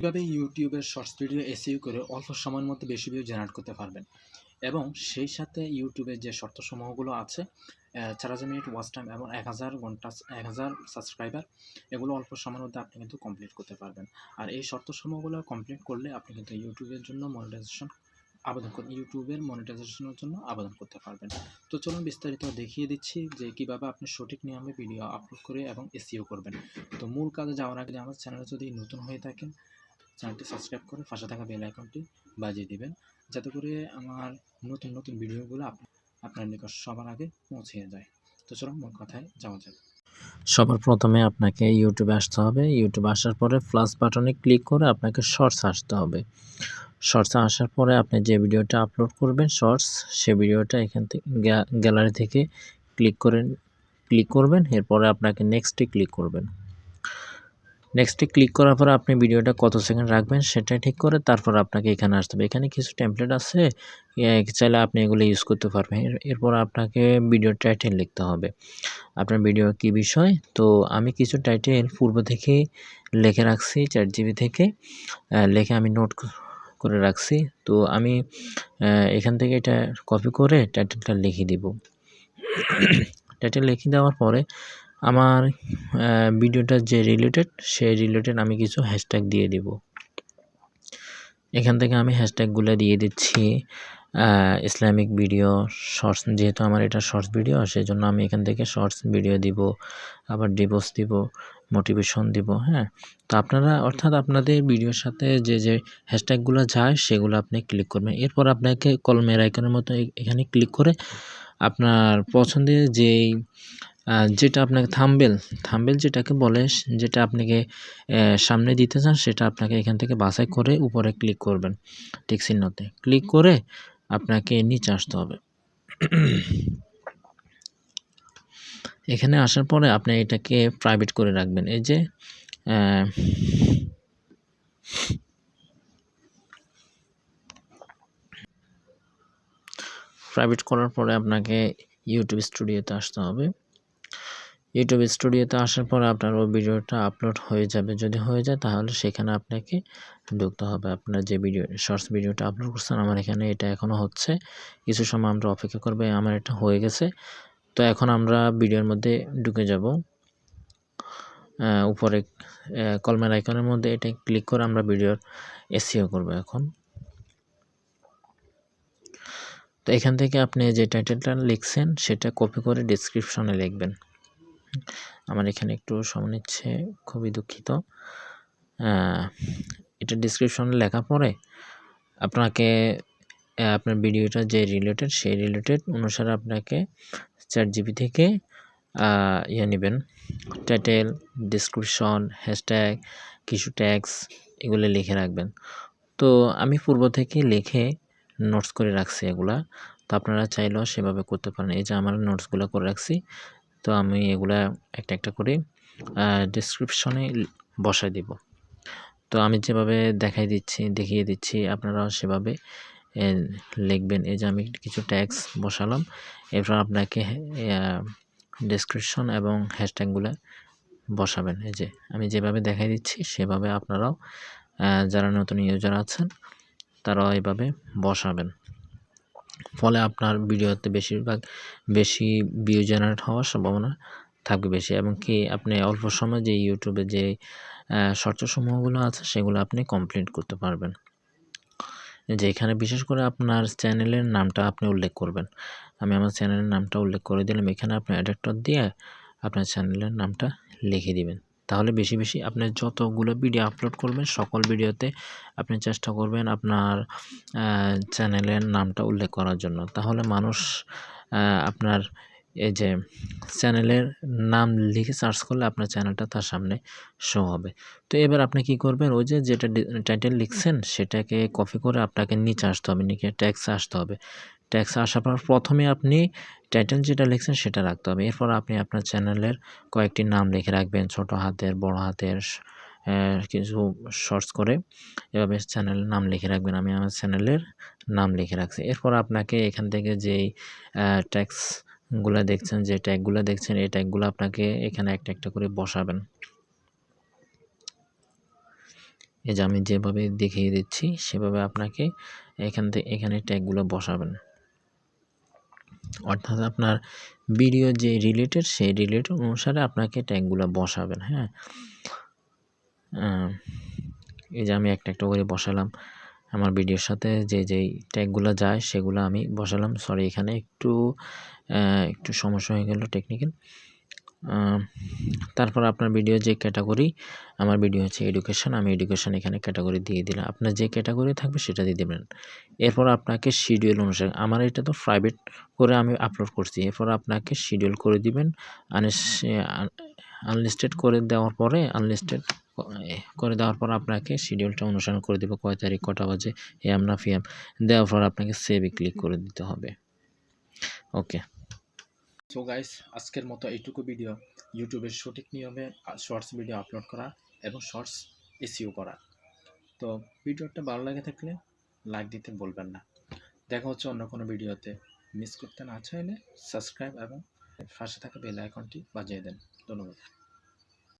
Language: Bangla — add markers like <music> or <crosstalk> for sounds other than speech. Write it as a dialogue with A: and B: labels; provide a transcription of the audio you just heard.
A: কীভাবে ইউটিউবের শর্টস ভিডিও এসইও করে অল্প সময়ের মধ্যে বেশি ভিউ জেনারেট করতে পারবেন? এবং সেই সাথে ইউটিউবের যে শর্তসমূহগুলো আছে চার হাজার মিনিট ওয়াচ টাইম এবং এক হাজার ঘণ্টা, এক হাজার সাবস্ক্রাইবার, এগুলো অল্প সময়ের মধ্যে আপনি কিন্তু কমপ্লিট করতে পারবেন। আর এই শর্তসমূহগুলো কমপ্লিট করলে আপনি কিন্তু ইউটিউবের জন্য মনিটাইজেশন আবেদন করতে, ইউটিউবের মনিটাইজেশনের জন্য আবেদন করতে পারবেন। তো চলুন বিস্তারিত দেখিয়ে দিচ্ছি যে কীভাবে আপনি সঠিক নিয়মে ভিডিও আপলোড করে এবং এসিও করবেন। তো মূল কাজে যাওয়ার আগে আমার চ্যানেলে যদি নতুন হয়ে থাকেন চ্যানেলটি সাবস্ক্রাইব করে পাশে থাকা বেল আইকনটি বাজিয়ে দিবেন, যাতে করে আমার নতুন নতুন ভিডিওগুলো আপনার নিকট সবার আগে পৌঁছে যায়। তো চলুন, মূল কথায় যাওয়া যাক।
B: সবার প্রথমে আপনাকে ইউটিউবে আসতে হবে। ইউটিউবে আসার পরে প্লাস বাটনে ক্লিক করে আপনাকে শর্টস আসতে হবে। শর্টসে আসার পরে আপনি যে ভিডিওটা আপলোড করবেন শর্টস সে ভিডিওটা এখান থেকে গ্যালারি থেকে ক্লিক করেন ক্লিক করবেন। এরপরে আপনাকে নেক্সটে ক্লিক করবেন। নেক্সটে ক্লিক করার পর আপনি ভিডিওটা কত সেকেন্ড রাখবেন সেটা ঠিক করে তারপর আপনাকে এখানে আসতে হবে। এখানে কিছু টেমপ্লেট আছে চাইলে আপনি এগুলো ইউজ করতে পারবেন। এরপর আপনাকে ভিডিও টাইটেল লিখতে হবে। আপনার ভিডিও কি বিষয়? তো আমি কিছু টাইটেল পূর্ব থেকে লিখে রাখছি চার জিবি থেকে লিখে আমি নোট করে রাখছি। তো আমি এখান থেকে এটা কপি করে টাইটেলটা লিখে দিব। <coughs> টাইটেল লিখে দেওয়ার পরে আমার ভিডিওটা যে রিলেটেড সেই রিলেটেড আমি কিছু হ্যাশট্যাগ দিয়ে দিব। এখান থেকে আমি হ্যাশট্যাগুলো দিয়ে দিচ্ছি ইসলামিক ভিডিও শর্টস যেহেতু আমার এটা শর্টস ভিডিও সেই জন্য আমি এখান থেকে শর্টস ভিডিও দিব, আবার ডিভোর্স দিব মোটিভেশন দিব হ্যাঁ। তো আপনারা, অর্থাৎ আপনাদের ভিডিওর সাথে যে যে হ্যাশট্যাগুলো যায়, সেগুলো আপনি ক্লিক করবেন। এরপর আপনাকে কলমের আইকনের মতো এখানে ক্লিক করে আপনার পছন্দের যেই যেটা আপনাকে থাম্বেল থাম্বেল যেটাকে বলে, যেটা আপনাকে সামনে দিতে চান, সেটা আপনাকে এখান থেকে বাছাই করে উপরে ক্লিক করবেন। টিক চিহ্নতে ক্লিক করে আপনাকে নিচে আসতে হবে। এখানে আসার পরে আপনি এটাকে প্রাইভেট করে রাখবেন। এই যে প্রাইভেট করার পরে আপনাকে ইউটিউব স্টুডিওতে আসতে হবে। ইউটিউব স্টুডিওতে আসার পর আপনার ওই ভিডিওটা আপলোড হয়ে যাবে। যদি হয়ে যায় তাহলে সেখানে আপনাকে ঢুকতে হবে। আপনার যে ভিডিও শর্টস ভিডিওটা আপলোড করছেন, আমার এখানে এটা এখনও হচ্ছে। কিছু সময় আমরা অপেক্ষা করবে, আমার এটা হয়ে গেছে। তো এখন আমরা ভিডিওর মধ্যে ঢুকে যাব। উপরে কলমের আইকনের মধ্যে এটা ক্লিক করে আমরা ভিডিওর এসিও করব এখন। তো এখান থেকে আপনি যে টাইটেলটা লিখছেন, সেটা কপি করে ডিসক্রিপশনে লিখবেন। আমার এখানে একটু সময় নিচ্ছে, খুবই দুঃখিত। এটা ডিসক্রিপশনে লেখা পরে আপনাকে আপনার ভিডিওটা যে রিলেটেড সেই রিলেটেড অনুসারে আপনাকে চার জিবি থেকে ইয়ে নেবেন। টাইটেল ডিসক্রিপশন হ্যাশট্যাগ কিছু ট্যাক্স এগুলো লিখে রাখবেন। তো আমি পূর্ব থেকে লিখে নোটস করে রাখছি এগুলা। তো আপনারা চাইলেও সেভাবে করতে পারেন। এই যে আমার নোটসগুলো করে রাখছি তো আমি এগুলা একটা একটা করে ডিসক্রিপশনে বসাই দিব। তো আমি যেভাবে দেখাই দিচ্ছি, দেখিয়ে দিচ্ছি, আপনারাও সেভাবে লিখবেন। এই যে আমি কিছু ট্যাক্স বসালাম। এরপর আপনাকে ডেসক্রিপশন এবং হ্যাশট্যাগুলো বসাবেন। এই যে আমি যেভাবে দেখাই দিচ্ছি, সেভাবে আপনারাও যারা নতুন ইউজার আছেন, তারাও এইভাবে বসাবেন। ফলে আপনার ভিডিওতে বেশিরভাগ বেশি ভিউ জেনারেট হওয়ার সম্ভাবনা থাকবে বেশি এবং কি আপনি অল্প সময় যে ইউটিউবে যে শর্তসমূহগুলো আছে সেগুলো আপনি কমপ্লিট করতে পারবেন। যে এখানে বিশেষ করে আপনার চ্যানেলের নামটা আপনি উল্লেখ করবেন। আমি আমার চ্যানেলের নামটা উল্লেখ করে দিলাম। এখানে আপনি অ্যাডাক্টর দিয়ে আপনার চ্যানেলের নামটা লিখে দিবেন। তাহলে বেশি বেশি আপনি যতগুলো ভিডিও আপলোড করবেন, সকল ভিডিওতে আপনি চেষ্টা করবেন আপনার চ্যানেলের নামটা উল্লেখ করার জন্য। তাহলে মানুষ আপনার এই যে চ্যানেলের নাম লিখে সার্চ করলে আপনার চ্যানেলটা তার সামনে শো হবে। তো এবার আপনি কি করবেন? ওই যে যেটা টাইটেল লিখছেন, সেটাকে কপি করে আপনাকে নিচে আসতে হবে, নিচে ট্যাক্সে আসতে হবে। ট্যাক্সে আসার পর প্রথমে আপনি টাইটেল যেটা লিখছেন সেটা রাখতে হবে। এরপর আপনি আপনার চ্যানেলের কয়েকটি নাম লিখে রাখবেন, ছোট হাতের, বড় হাতের কিছু শর্টস করে। এভাবে চ্যানেলের নাম লিখে রাখবেন। আমি আমার চ্যানেলের নাম লিখে রাখছি। এরপর আপনাকে এখান থেকে যেই ট্যাক্সগুলো দেখছেন, যে ট্যাগগুলো দেখছেন, এই ট্যাগগুলো আপনাকে এখানে একটা একটা করে বসাবেন। এই যে আমি যেভাবে দেখিয়ে দিচ্ছি, সেভাবে আপনাকে এখান থেকে এখানে ট্যাগগুলো বসাবেন। অর্থাৎ আপনার ভিডিও যে রিলেটেড সেই রিলেটেড অনুসারে আপনাকে ট্যাগগুলো বসাবেন হ্যাঁ? এই যে আমি একটা একটা করে বসালাম। আমার ভিডিওর সাথে যে যেই ট্যাগগুলো যায়, সেগুলো আমি বসালাম। সরি এখানে একটু একটু সমস্যা হয়ে গেল টেকনিক্যাল তারপর আপনার ভিডিও যে ক্যাটাগরি আমার ভিডিও হচ্ছে এডুকেশন আমি এডুকেশন এখানে ক্যাটাগরি দিয়ে দিলাম। আপনার যে ক্যাটাগরি থাকবে সেটা দিয়ে দেবেন। এরপর আপনাকে শিডিউল অনুসারে, আমার এটা তো প্রাইভেট করে আমি আপলোড করছি। এরপর আপনাকে শিডিউল করে দিবেন আনলিস্টেড করে দেওয়ার পরে আনলিস্টেড করে দেওয়ার পর আপনাকে শিডিউলটা অনুসরণ করে দেবে, কয় তারিখ, কটা বাজে এম না পিএম দেওয়ার পর আপনাকে সেভে ক্লিক করে দিতে হবে। ওকে
A: সো গাইস আজকের মতো এইটুকু ভিডিও ইউটিউবের সঠিক নিয়মে শর্টস ভিডিও আপলোড করা এবং শর্টস এসিও করা। তো ভিডিওটা ভালো লাগে থাকলে লাইক দিতে বলবেন না। দেখা হচ্ছে অন্য কোনো ভিডিওতে। মিস করতে না চাইলে সাবস্ক্রাইব এবং পাশে থাকা বেল আইকনটি বাজিয়ে দেন। ধন্যবাদ।